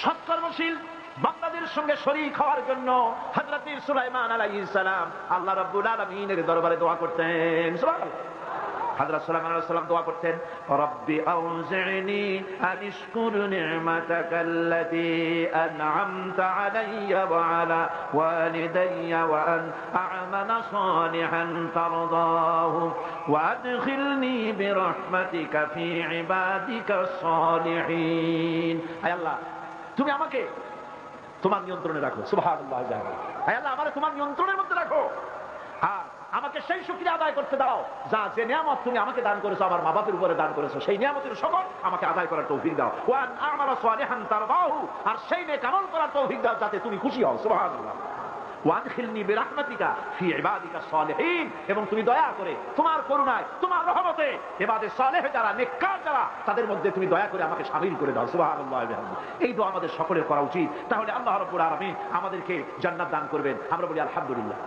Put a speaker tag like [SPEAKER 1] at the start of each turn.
[SPEAKER 1] সৎকর্মশীল বান্দাদের সঙ্গে শরীক হওয়ার জন্য হযরত সুলাইমান আলাইহিস সালাম আল্লাহ রাব্বুল আলামিনের দরবারে দোয়া করতেন সুবহানাল্লাহ হযরত সুলাইমান আলাইহিস সালাম দোয়া করতেন রব্বি আউজি'নি আন আশকুর নি'মাতাকাল্লাতী আন'আমতা আলাইয়া ওয়া আলা ওয়ালিদাইয়া ওয়া আন আ'মালা সালিহান তারদাহু ওয়া আদখিলনি বিরহমাতিকা ফি ইবাদিকা সালিহিন আয় আল্লাহ তুমি আমাকে তোমার নিয়ন্ত্রণে রাখো আল্লাহ, আমারে তোমার নিয়ন্ত্রণের মধ্যে রাখো। আর আমাকে সেই সুক্রিয়া আদায় করতে দাও, যা যে নিয়ামত তুমি আমাকে দান করেছ, আমার মা বাপের উপরে দান করেছ, সেই নিয়ামতের সকল আমাকে আদায় করার তৌফিক দাও। আমারা সালিহান তারবাহু আর সেই নে কামল করার তৌফিক দাও, যাতে তুমি খুশি হও সুবহানাল্লাহ ওয়াদখিলনি বিরাহমাতিকা ফি ইবাদিকা সালিহিন। এবং তুমি দয়া করে তোমার করুণায়, তোমার রহমতে এবাদের সালেহ যারা, নেককার যারা, তাদের মধ্যে তুমি দয়া করে আমাকে সামিল করে দাও। সুবহানাল্লাহ এই দোয়া আমাদের সকলের করা উচিত। তাহলে আল্লাহ রাব্বুল আলামিন আমাদেরকে জান্নাত দান করবেন। আমরা বলি আলহামদুলিল্লাহ।